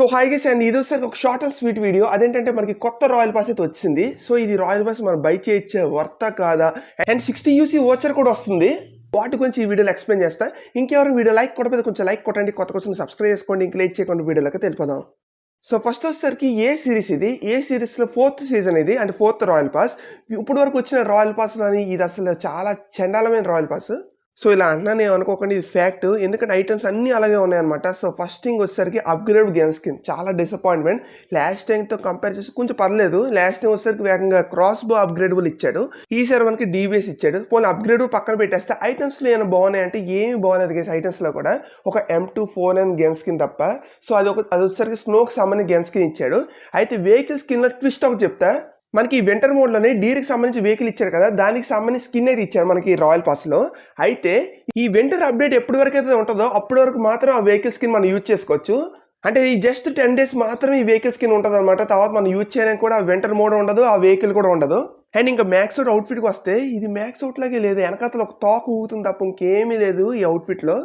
So హాయిగా and ఇది ఒకసారి ఒక షార్ట్ అండ్ స్వీట్ వీడియో అదేంటంటే మనకి కొత్త రాయల్ పాస్ అయితే వచ్చింది. సో ఇది రాయల్ పాస్ మనం బై చేయొచ్చే వర్త కాదా? అండ్ సిక్స్టీ యూసీ ఓచర్ కూడా వస్తుంది. వాటి గురించి ఈ వీడియోలో ఎక్స్ప్లెయిన్ చేస్తా. ఇంకెవరు వీడియో లైక్ కొట్టకపోతే కొంచెం లైక్ కొట్టండి. కొత్త కొంచెం సబ్స్క్రైబ్ చేసుకోండి. ఇంక లేట్ చేయకుండా వీడియోలోకి తెలిపోదాం సో ఫస్ట్ వచ్చేసరికి ఏ సిరీస్ ఇది. ఏ సిరీస్లో ఫోర్త్ సీజన్ ఇది అంటే ఫోర్త్ రాయల్ పాస్ ఇప్పుడు వరకు వచ్చిన రాయల్ పాస్ అని ఇది అసలు చాలా చండాలమైన రాయల్ పాస్ సో ఇలా అంటున్నా నేను అనుకోకండి ఇది ఫ్యాక్ట్ ఎందుకంటే ఐటమ్స్ అన్నీ అలాగే ఉన్నాయన్నమాట. సో ఫస్ట్ థింగ్ వచ్చేసరికి అప్గ్రేడ్ గేమ్ స్కిన్ చాలా డిసప్పాయింట్మెంట్ లాస్ట్ టైంతో కంపేర్ చేసి కొంచెం పర్లేదు. లాస్ట్ టైం వచ్చేసరికి వేగంగా క్రాస్ బో అప్గ్రేడబుల్ ఇచ్చాడు ఈసారి మనకి డీబీఎస్ ఇచ్చాడు. పోనీ అప్గ్రేడ్ పక్కన పెట్టేస్తే ఐటమ్స్లో ఏమైనా బాగున్నాయి అంటే ఏమి బాగలేదు గేమ్స్ ఐటమ్స్లో కూడా. ఒక M two four nine game skin తప్ప. సో అది ఒక అది వచ్చేసరికి స్నోకి సంబంధించిన గేమ్ స్కిన్ ఇచ్చాడు. అయితే వెహికల్ స్కిన్లో ట్విస్ట్ ఒకటి చెప్తా. మనకి ఈ వింటర్ మోడ్లోనే డీర్కి సంబంధించి వెహికల్ ఇచ్చారు కదా దానికి సంబంధించి స్కిన్ అయితే ఇచ్చారు మనకి రాయల్ పాస్లో అయితే ఈ వింటర్ అప్డేట్ ఎప్పటి వరకు అయితే ఉంటుందో అప్పటి వరకు మాత్రం ఆ వెహికల్ స్కిన్ మనం యూజ్ చేసుకోవచ్చు. అంటే ఈ జస్ట్ టెన్ డేస్ మాత్రమే ఈ వెహికల్ స్కిన్ ఉంటుంది అనమాట తర్వాత మనం యూజ్ చేయడానికి కూడా వింటర్ మోడ్ ఉండదు ఆ వెహికల్ కూడా ఉండదు. అండ్ ఇంకా మ్యాక్స్ అవుట్ అవుట్ఫిట్కి వస్తే ఇది మ్యాక్స్ అవుట్ లాగే లేదు. వెనకాతలు ఒక తాకు ఊగుతుంది తప్ప ఇంకేమీ లేదు ఈ అవుట్ఫిట్లో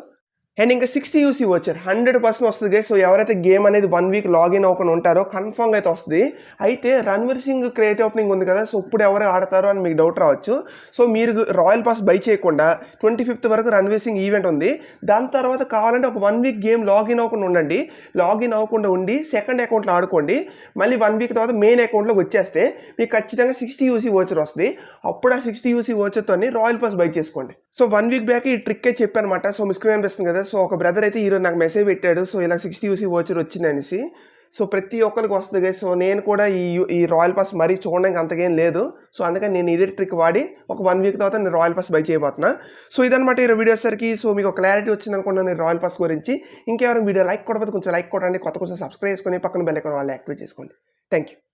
అండ్ ఇంకా సిక్స్టీ యూసీ వచ్చారు. హండ్రెడ్ పర్సెంట్ వస్తుంది. guys. సో ఎవరైతే గేమ్ అనేది వన్ వీక్ లాగిన్ అవ్వకుండా ఉంటారో కన్ఫర్మ్గా అయితే వస్తుంది. అయితే రణ్వీర్ సింగ్ క్రియేట్ ఓపెనింగ్ ఉంది కదా సో ఇప్పుడు ఎవరు ఆడతారో అని మీకు డౌట్ రావచ్చు. సో మీరు రాయల్ పాస్ బై చేయకుండా ట్వంటీ ఫిఫ్త్ వరకు రణ్వీర్ సింగ్ ఈవెంట్ ఉంది. దాని తర్వాత కావాలంటే ఒక వన్ వీక్ గేమ్ లాగిన్ అవ్వకుండా ఉండండి. లాగిన్ అవ్వకుండా ఉండి సెకండ్ అకౌంట్లో ఆడుకోండి. మళ్ళీ వన్ వీక్ తర్వాత మెయిన్ అకౌంట్లోకి వచ్చేస్తే మీకు ఖచ్చితంగా సిక్స్టీ యూసీ ఓచర్ వస్తుంది. అప్పుడు ఆ సిక్స్టీ యూసీ ఓచర్తో రాయల్ పాస్ బై చేసుకోండి. సో వన్ వీక్ బ్యాక్ ఈ ట్రిక్కే చెప్పానమాట. సో మీ స్క్రీన్ అనిపిస్తుంది కదా. సో ఒక బ్రదర్ అయితే ఈరోజు నాకు మెసేజ్ పెట్టాడు. సో ఇలా సిక్స్టీ యూసీ ఓచర్ వచ్చింది అనేసి సో ప్రతి ఒక్కరికి వస్తుంది కదా సో నేను కూడా ఈ ఈ రాయల్ పాస్ మరీ చూడడానికి అంతకేం లేదు. సో అందుకని నేను ఇదే ట్రిక్ వాడి ఒక వన్ వీక్ తర్వాత నేను రాయల్ పాస్ బై చేయబోతున్నా. సో ఇదనమాట ఈ వీడియో సరికి సో మీకు క్లారిటీ వచ్చింది అనుకున్నాను నేను రాయల్ పాస్ గురించి. ఇంకెవరైనా వీడియో లైక్ కొట్టకపోతే కొంచెం లైక్ కొట్టండి. కొత్త కొంచెం సబ్స్క్రైబ్ చేసుకొని పక్కన బెల్ ఐకాన్ వాళ్ళు యాక్టివేట్ చేసుకోండి. Thank you